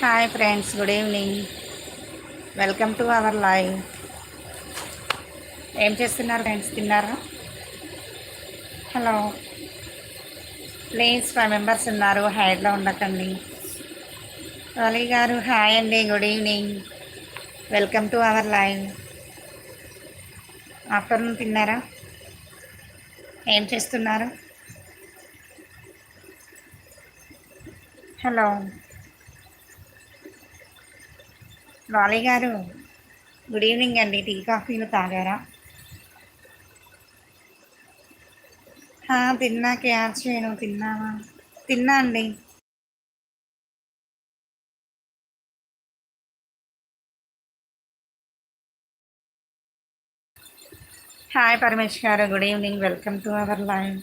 Hi friends good evening welcome to our live ఏం చేస్తున్నారు friends తిన్నారా? హలో ప్లీజ్ ఫైవ్ మెంబర్స్ ఉన్నారు హైడ్లో ఉండకండి. అలీ గారు హాయ్ అండి good evening welcome to our live afternoon తిన్నారా? ఏం చేస్తున్నారు? హలో బాలయ్య గారు. గుడ్ ఈవినింగ్ అండి. టీ కాఫీలు తాగారా? తిన్నా క్యాచ్ చేయను. తిన్నావా? తిన్నా అండి. హాయ్ పరమేష్ గారు. Good evening. Welcome to our live.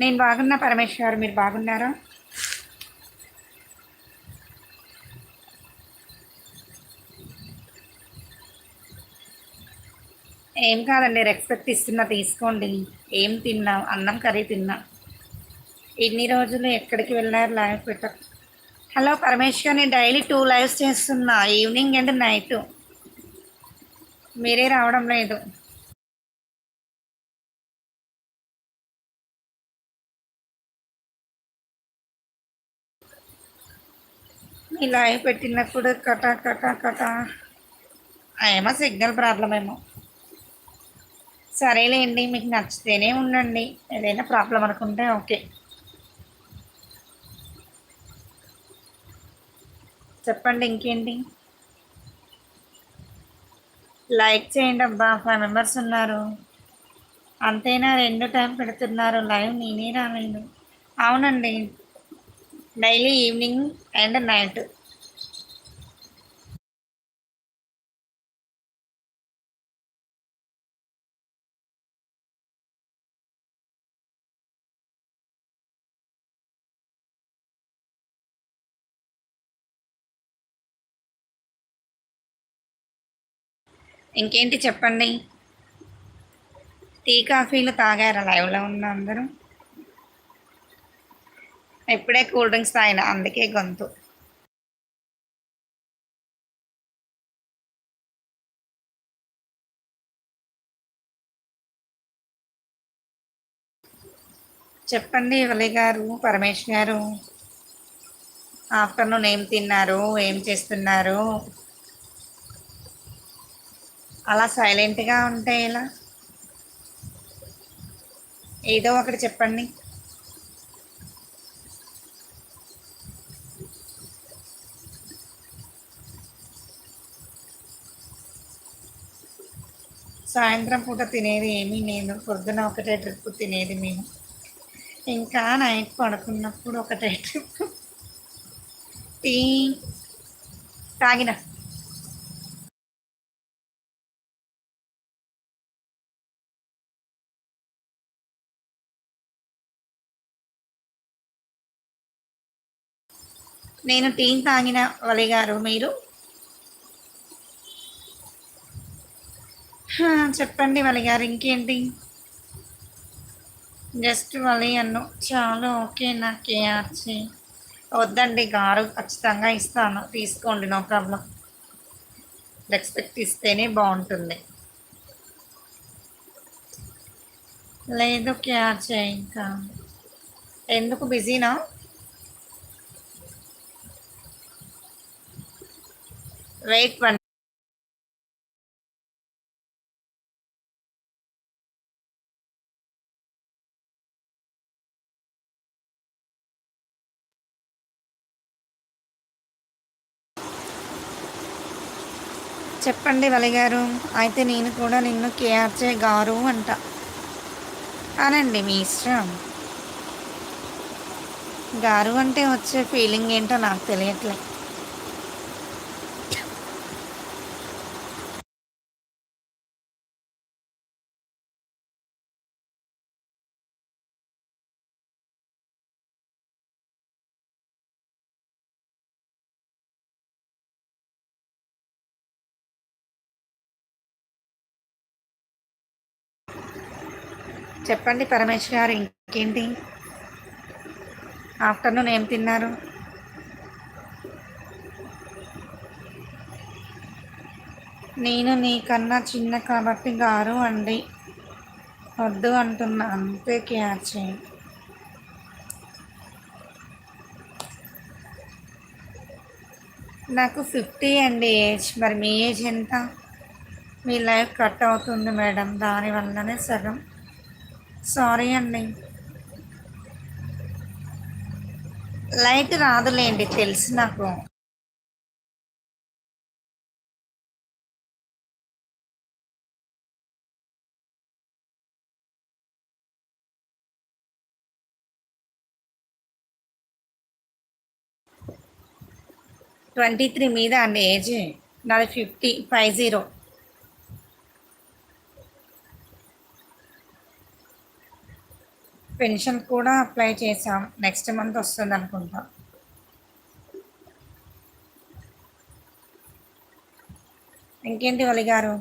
నేను బాగున్నా పరమేష్ గారు. మీరు బాగున్నారా? ఏం కాదండి రెస్పెక్ట్ ఇస్తున్నా తీసుకోండి. ఏం తిన్నా అన్నం కర్రీ తిన్నా. ఇన్ని రోజులు ఎక్కడికి వెళ్ళారు లైవ్ పెట్ట హలో పరమేశ్వర్ నేను డైలీ టూ లైవ్స్ చేస్తున్నా. ఈవినింగ్ అండ్ నైట్ మీరే రావడం లేదు. మీ లైవ్ పెట్టినప్పుడు కట కట కట. ఏమో సిగ్నల్ ప్రాబ్లం ఏమో. సరేలేండి మీకు నచ్చితేనే ఉండండి. ఏదైనా ప్రాబ్లం అనుకుంటే ఓకే. చెప్పండి ఇంకేంటి? లైక్ చేయండి అబ్బా ఫైవ్ మెంబర్స్ ఉన్నారు. అంతేనా రెండు టైం పెడుతున్నారు. లైవ్ నేనే రాలేదు. అవునండి. Daily evening and night. ఇంకేంటి చెప్పండి? టీ కాఫీలు తాగారా? లైవ్లో ఉన్న అందరూ? ఇప్పుడే కూల్ డ్రింక్స్ తాగిన అందుకే గొంతు. చెప్పండి వలి గారు పరమేష్ గారు. ఆఫ్టర్నూన్ ఏం తిన్నారు? ఏం చేస్తున్నారు? అలా సైలెంట్గా ఉంటే ఎలా? ఏదో ఒకటి చెప్పండి. సాయంత్రం పూట తినేది ఏమీ నేను. పొద్దున ఒకటే ట్రిప్ తినేది మేము ఇంకా నైట్ పడుకున్నప్పుడు ఒకటే ట్రిప్. టీ తాగిన. నేను టీ తాగిన వలిగారు మీరు? చెప్పండి వలిగారు ఇంకేంటి? జస్ట్ వలి అన్ను. చాలు ఓకే నాకే ఆర్చి. వద్దండి గారు ఖచ్చితంగా ఇస్తాను. తీసుకోండి నో ప్రాబ్లం. రెస్పెక్ట్ ఇస్తేనే బాగుంటుంది. లేదు క్యాచ్ ఇంకా ఎందుకు బిజీనా? Wait one. చెప్పండి వలిగారు అయితే నేను కూడా నిన్ను కేఆర్జే గారు అంట. అనండి మీ ఇష్టం. గారు అంటే వచ్చే ఫీలింగ్ ఏంటో నాకు తెలియట్లేదు చెప్పండి పరమేశ్వర్ గారు ఇంకేంటి? ఆఫ్టర్నూన్ ఏం తిన్నారు? నేను నీకన్నా చిన్న కాబట్టి గారు అండి. వద్దు అంటున్నా అంతే క్యాచ్ చేయండి నాకు ఫిఫ్టీ అండి ఏజ్ మరి మీ ఏజ్ ఎంత? మీ లైఫ్ కట్ అవుతుంది మేడం దానివల్లనే సగం. సారీ అండి. లైట్ రాదులేండి తెలుసు నాకు. ట్వంటీ త్రీ మీద అండి ఏజ్? నాది ఫిఫ్టీ ఫైవ్ జీరో పెన్షన్ కూడా అప్లై చేసాం నెక్స్ట్ మంత్ వస్తుంది అనుకుంటా. ఇంకేంటి వలి గారు?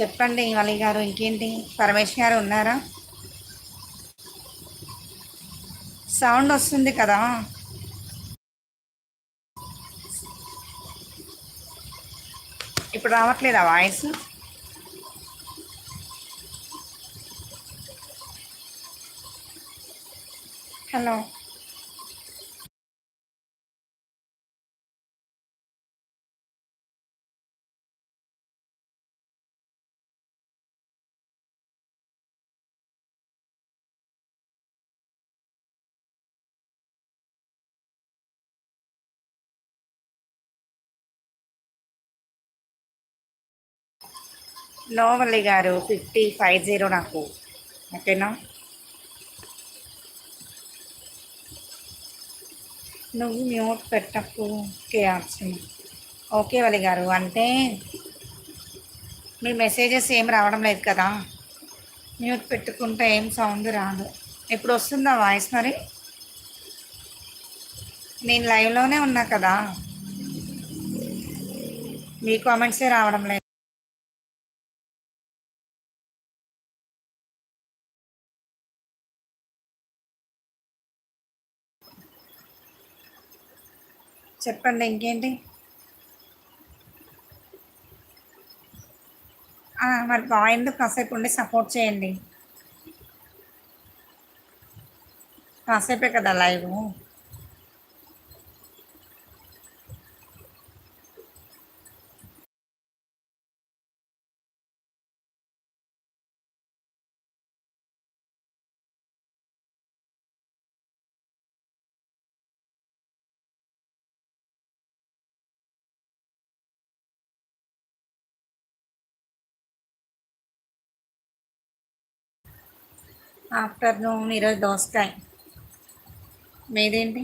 చెప్పండి వలి గారు ఇంకేంటి? పరమేష్ గారు ఉన్నారా? సౌండ్ వస్తుంది కదా? ఇప్పుడు రావట్లేదా వాయిస్? హలో. నోవల్లి గారు ఫిఫ్టీ ఫైవ్ జీరో నాకు. ఓకేనా? నువ్వు మ్యూట్ పెట్టకు కేఆర్సీ ఓకే వలి గారు. అంటే మీ మెసేజెస్ ఏం రావడం లేదు కదా? మ్యూట్ పెట్టుకుంటే ఏం సౌండ్ రాదు. ఇప్పుడు వస్తుందా వాయిస్ మరి? నేను లైవ్లోనే ఉన్నా కదా. మీ కామెంట్సే రావడం లేదు. చెప్పండి ఇంకేంటి? మరి బాగా కాసేపు ఉండి సపోర్ట్ చేయండి. కాసేపే కదా లైవ్. ఆఫ్టర్నూన్ ఈరోజు దోసకాయ. మీదేంటి?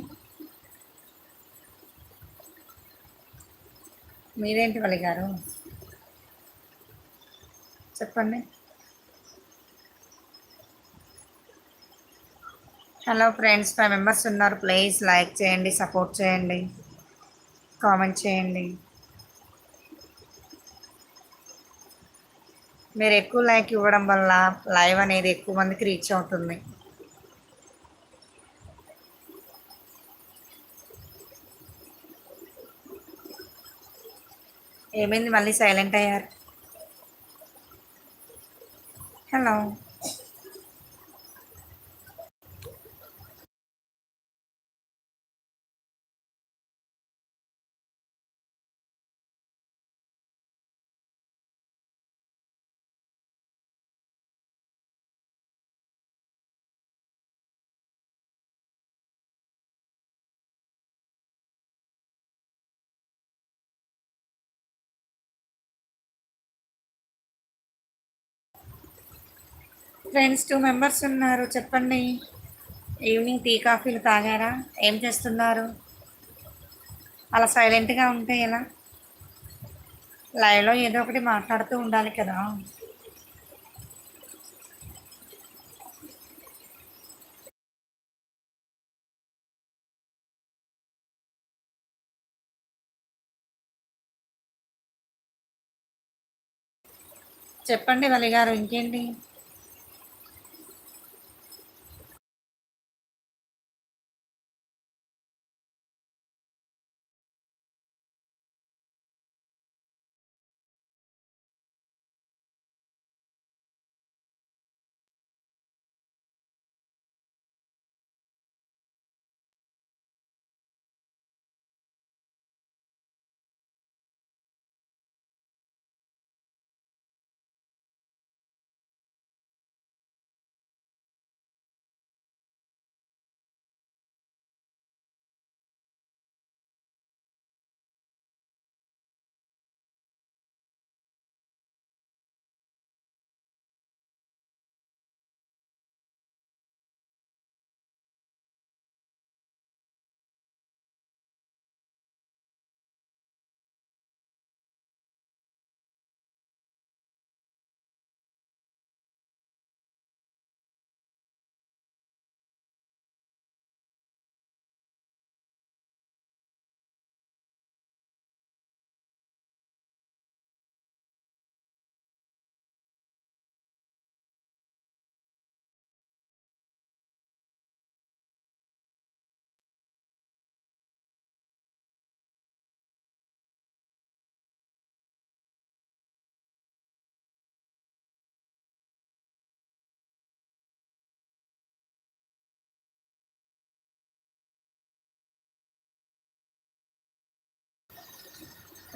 మీదేంటి వలి గారు? చెప్పండి. హలో ఫ్రెండ్స్ ఫైవ్ మెంబర్స్ ఉన్నారు. ప్లీజ్ లైక్ చేయండి సపోర్ట్ చేయండి కామెంట్ చేయండి. మీరు ఎక్కువ లైక్ ఇవ్వడం వల్ల లైవ్ అనేది ఎక్కువ మందికి రీచ్ అవుతుంది. ఏమైంది? మళ్ళీ సైలెంట్ అయ్యారు. హలో. ఫ్రెండ్స్ టూ మెంబర్స్ ఉన్నారు. చెప్పండి. ఈవినింగ్ టీ కాఫీలు తాగారా? ఏం చేస్తున్నారు? అలా సైలెంట్గా ఉంటే ఎలా? లైవ్లో ఏదో ఒకటి మాట్లాడుతూ ఉండాలి కదా. చెప్పండి వలి గారు ఇంకేంటి?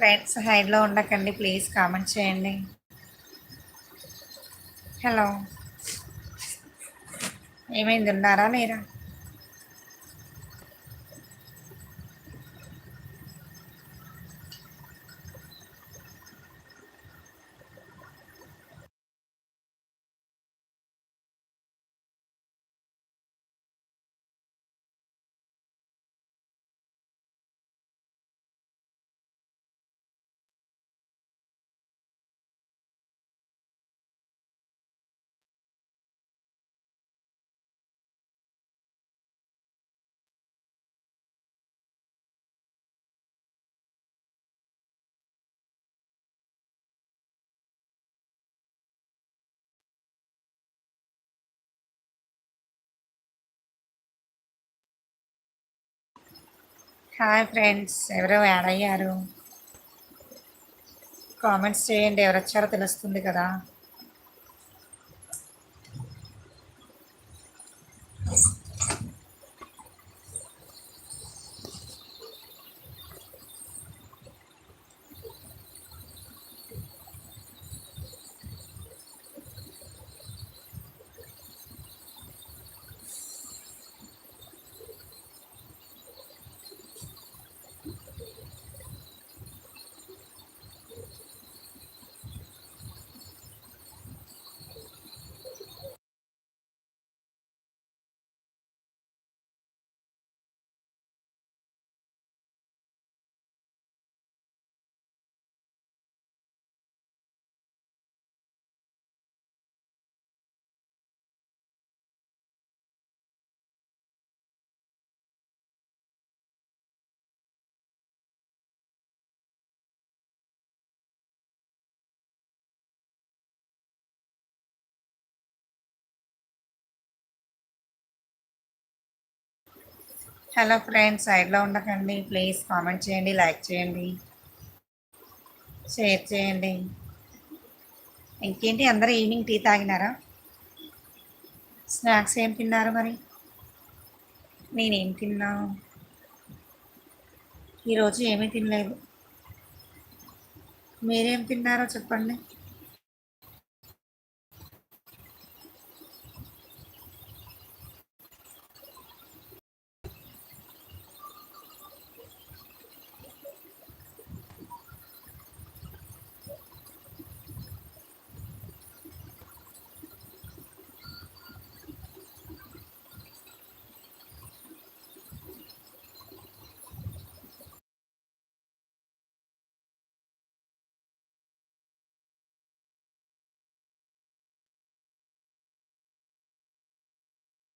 ఫ్రెండ్స్ హైడ్లో ఉండకండి ప్లీజ్ కామెంట్ చేయండి. హలో. ఏమైంది ఉన్నారా లేరా హాయ్ ఫ్రెండ్స్ ఎవరు యాడ్ అయ్యారు? కామెంట్స్ చేయండి ఎవరు వచ్చారో తెలుస్తుంది కదా. హలో ఫ్రెండ్స్ సైడ్లో ఉండకండి. ప్లీజ్ కామెంట్ చేయండి లైక్ చేయండి షేర్ చేయండి. ఇంకేంటి అందరూ ఈవినింగ్ టీ తాగినారా? స్నాక్స్ ఏం తిన్నారు మరి? నేనేం తిన్నా? ఈరోజు ఏమీ తినలేదు. మీరేం తిన్నారో చెప్పండి.